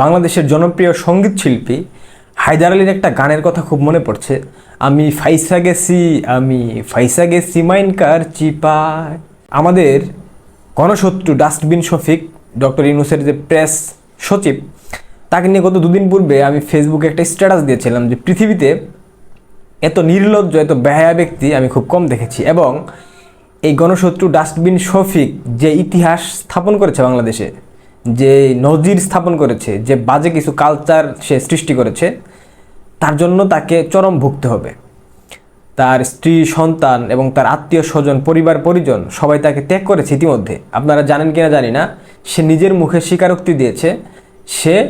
বাংলাদেশের জনপ্রিয় সংগীত শিল্পী হায়দার আলীর একটা গানের কথা খুব মনে পড়ছে। আমি ফাইসা গেছি, আমি ফাইসা গেছি, মাইনকার চিপায়। আমাদের গণশত্রু ডাস্টবিন শফিক, ডক্টর ইউনুসের যে প্রেস সচিব, তাকে নিয়ে গত দুদিন পূর্বে আমি ফেসবুকে একটা স্ট্যাটাস দিয়েছিলাম যে পৃথিবীতে এত নির্লজ্জ, এত বেহায়া ব্যক্তি আমি খুব কম দেখেছি এবং এই গণশত্রু ডাস্টবিন শফিক যে ইতিহাস স্থাপন করেছে বাংলাদেশে যে নজির স্থাপন করেছে, যে বাজে কিছু কালচার সে সৃষ্টি করেছে, তার জন্য তাকে চরম ভুগতে হবে। তার স্ত্রী, সন্তান এবং তার আত্মীয় স্বজন, পরিবার, পরিজন সবাই তাকে ত্যাগ করেছে ইতিমধ্যে। আপনারা জানেন কিনা জানি না, সে নিজের মুখে স্বীকারোক্তি দিয়েছে। সে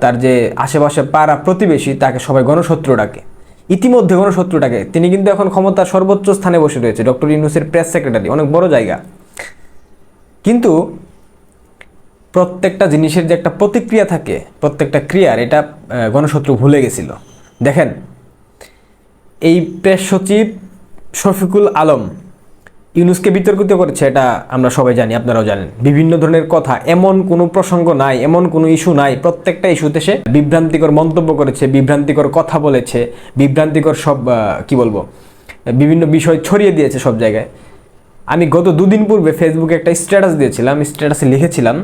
তার যে আশেপাশে পাড়া প্রতিবেশী, তাকে সবাই গণশত্রু ডাকে। ইতিমধ্যে গণশত্রু ডাকে। তিনি কিন্তু এখন ক্ষমতার সর্বোচ্চ স্থানে বসে রয়েছে। ডক্টর ইউনুসের প্রেস সেক্রেটারি, অনেক বড় জায়গা। কিন্তু প্রত্যেকটা জিনিসের যে একটা প্রতিক্রিয়া থাকে, প্রত্যেকটা ক্রিয়ার, এটা গণশত্রু ভুলে গেছিল। দেখেন, এই প্রেস সচিব শফিকুল আলম ইউনুসকে বিতর্কিত করেছে, এটা আমরা সবাই জানি, আপনারাও জানেন। বিভিন্ন ধরনের কথা, এমন কোনো প্রসঙ্গ নাই, এমন কোনো ইস্যু নাই, প্রত্যেকটা ইস্যুতে সে বিভ্রান্তিকর মন্তব্য করেছে, বিভ্রান্তিকর কথা বলেছে, বিভ্রান্তিকর সব কি বলব, বিভিন্ন বিষয় ছড়িয়ে দিয়েছে সব জায়গায়। আমি গত দুদিন পূর্বে ফেসবুকে একটা স্ট্যাটাস দিয়েছিলাম স্ট্যাটাসে লিখেছিলাম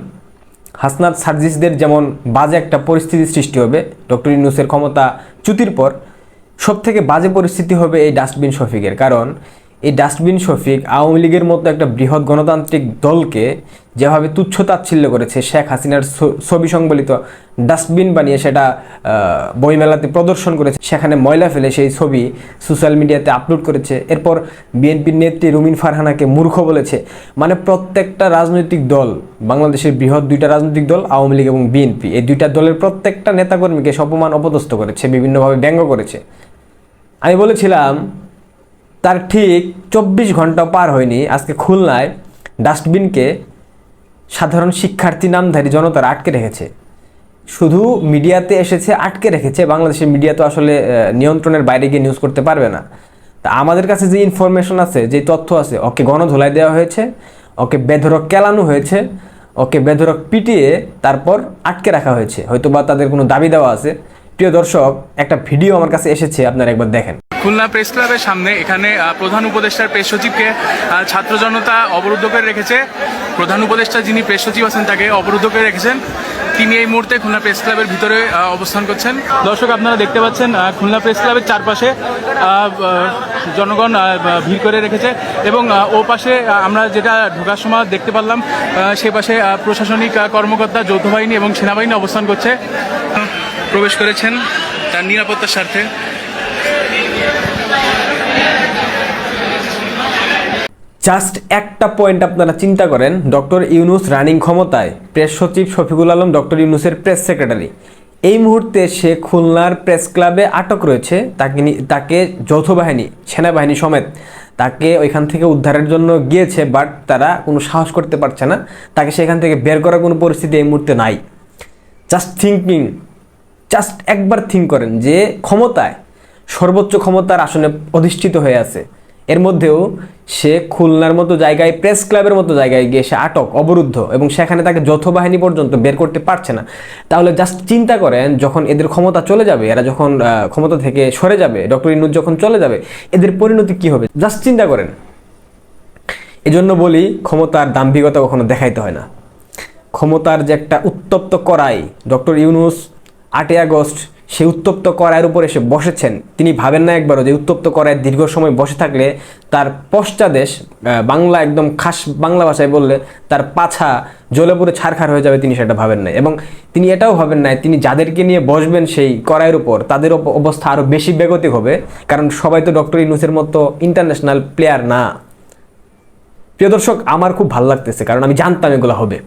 হাসনাত সার্জিসদের যেমন বাজে একটা পরিস্থিতি সৃষ্টি হবে, ডক্টর ইউনুসের ক্ষমতা চ্যুতির পর সবথেকে বাজে পরিস্থিতি হবে এই ডাস্টবিন শফিকের। কারণ এই ডাস্টবিন শফিক আওয়ামী লীগের মতো একটা বৃহৎ গণতান্ত্রিক দলকে যেভাবে তুচ্ছ তাচ্ছিল্য করেছে শেখ হাসিনার ছবি সংবলিত ডাস্টবিন বানিয়ে সেটা বইমেলাতে প্রদর্শন করেছে। সেখানে ময়লা ফেলে সেই ছবি সোশ্যাল মিডিয়াতে আপলোড করেছে। এরপর বিএনপির নেত্রী রুমিন ফারহানাকে মূর্খ বলেছে। মানে প্রত্যেকটা রাজনৈতিক দল, বাংলাদেশের বৃহৎ দুইটা রাজনৈতিক দল, আওয়ামী লীগ এবং বিএনপি, এই দুইটা দলের প্রত্যেকটা নেতাকর্মীকে সপমান অপদস্থ করেছে, বিভিন্নভাবে ব্যঙ্গ করেছে। আমি বলেছিলাম তার ঠিক চব্বিশ ঘণ্টা পার হয়নি আজকে খুলনায় ডাস্টবিনকে সাধারণ শিক্ষার্থী নামধারী জনতারা আটকে রেখেছে। শুধু মিডিয়াতে এসেছে, আটকে রেখেছে, বাংলাদেশের মিডিয়া তো আসলে নিয়ন্ত্রণের বাইরে গিয়ে নিউজ করতে পারবে না। তা আমাদের কাছে যে ইনফরমেশন আছে, যে তথ্য আছে, ওকে গণধোলাই দেওয়া হয়েছে, ওকে বেধরক কেলানো হয়েছে, ওকে বেধরক পিটিয়ে তারপর আটকে রাখা হয়েছে। হয়তো বা তাদের কোনো দাবি দেওয়া আছে। প্রিয় দর্শক, একটা ভিডিও আমার কাছে এসেছে, আপনারা একবার দেখেন। খুলনা প্রেস ক্লাবের সামনে এখানে প্রধান উপদেষ্টার প্রেস সচিবকে ছাত্র জনতা অবরুদ্ধ করে রেখেছে। প্রধান উপদেষ্টা যিনি প্রেস সচিব আছেন, তাকে অবরুদ্ধ করে রেখেছেন। তিনি এই মুহূর্তে খুলনা প্রেস ক্লাবের ভিতরে অবস্থান করছেন। দর্শক, আপনারা দেখতে পাচ্ছেন খুলনা প্রেস ক্লাবের চারপাশে জনগণ ভিড় করে রেখেছে এবং ও পাশে আমরা যেটা ঢোকার সময় দেখতে পারলাম সে পাশে প্রশাসনিক কর্মকর্তা, যৌথ বাহিনী এবং সেনাবাহিনী অবস্থান করছে। প্রবেশ করেছেন তার নিরাপত্তার স্বার্থে। জাস্ট একটা পয়েন্ট আপনারা চিন্তা করেন, ডক্টর ইউনুস রানিং ক্ষমতায়। প্রেস সচিব শফিকুল আলম, ডক্টর ইউনুসের প্রেস সেক্রেটারি এই মুহূর্তে সে খুলনার প্রেস ক্লাবে আটক রয়েছে, তাকে তাকে যৌথ বাহিনী, সেনাবাহিনী সমেত, তাকে ওইখান থেকে উদ্ধারের জন্য গিয়েছে বাট তারা কোনো সাহস করতে পারছে না, তাকে সেখান থেকে বের করার কোনো পরিস্থিতি এই মুহূর্তে নাই। জাস্ট থিঙ্কিং জাস্ট একবার থিঙ্ক করেন যে ক্ষমতায় সর্বোচ্চ ক্ষমতার আসনে অধিষ্ঠিত হয়ে আছে। এর মধ্যেও সে খুলনার মতো জায়গায় প্রেস ক্লাবের মতো জায়গায় গিয়ে সে আটক, অবরুদ্ধ এবং সেখানে তাকে যৌথ বাহিনী পর্যন্ত বের করতে পারছে না। তাহলে জাস্ট চিন্তা করেন, যখন এদের ক্ষমতা চলে যাবে, এরা যখন ক্ষমতা থেকে সরে যাবে ডক্টর ইনুজ যখন চলে যাবে, এদের পরিণতি কি হবে? জাস্ট চিন্তা করেন। এজন্য বলি, ক্ষমতার দাম্ভিকতা কখনো দেখাইতে হয় না। ক্ষমতার যে একটা উত্তপ্ত করাই ডক্টর ইউনুস আটই আগস্ট সেই উত্তপ্ত করাইয়ের উপর এসে বসেছেন। তিনি ভাবেন না একবারও যে উত্তপ্ত করায় দীর্ঘ সময় বসে থাকলে তার পশ্চাদেশ বাংলা একদম খাস বাংলা ভাষায় বললে তার পাছা জ্বলে পুরে ছারখার হয়ে যাবে তিনি সেটা ভাবেন না এবং তিনি এটাও ভাবেন না তিনি যাদেরকে নিয়ে বসবেন সেই করাইয়ের উপর, তাদের অব- অবস্থা আরও বেশি বেগতিক হবে। কারণ সবাই তো ডক্টর ইউনুসের মতো ইন্টারন্যাশনাল প্লেয়ার না। প্রিয় দর্শক, আমার খুব ভালো লাগতেছে, কারণ আমি জানতাম এগুলো হবে।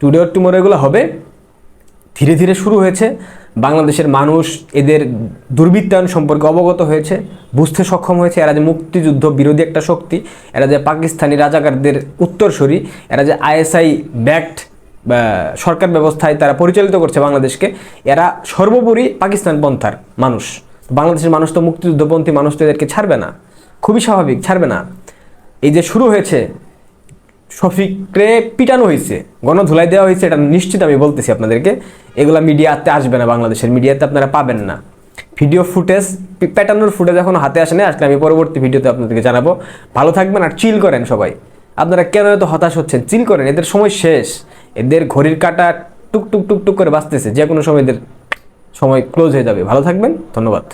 টুডে টুমোরো এগুলো হবে। ধীরে ধীরে শুরু হয়েছে। বাংলাদেশের মানুষ এদের দুর্বৃত্তায়ন সম্পর্কে অবগত হয়েছে, বুঝতে সক্ষম হয়েছে। এরা যে মুক্তিযুদ্ধ বিরোধী একটা শক্তি, এরা যে পাকিস্তানি রাজাকারদের উত্তরসূরি, এরা যে আইএসআই ব্যাক্ট সরকার ব্যবস্থায় তারা পরিচালিত করছে বাংলাদেশকে, এরা সর্বোপরি পাকিস্তান পন্থার মানুষ। বাংলাদেশের মানুষ তো মুক্তিযুদ্ধপন্থী মানুষ তো এদেরকে ছাড়বে না। খুবই স্বাভাবিক, ছাড়বে না। এই যে শুরু হয়েছে শফিকরে পিটানো হয়েছে গণধুলাই দেওয়া হয়েছে, এটা নিশ্চিত আমি বলতেছি আপনাদেরকে। এগুলা মিডিয়াতে আসবে না, বাংলাদেশের মিডিয়াতে আপনারা পাবেন না। ভিডিও ফুটেজ প্যাটার্নোর ফুটেজ এখন হাতে আসে না আসলে আমি পরবর্তী ভিডিওতে আপনাদেরকে জানাব। ভালো থাকবেন আর চিল করেন সবাই। আপনারা কেন এত হতাশ হচ্ছেন? চিল করেন, এদের সময় শেষ। এদের ঘড়ির কাটা টুক টুক টুক টুক করে বাঁচতেছে যে কোনো সময় এদের সময় ক্লোজ হয়ে যাবে। ভালো থাকবেন, ধন্যবাদ।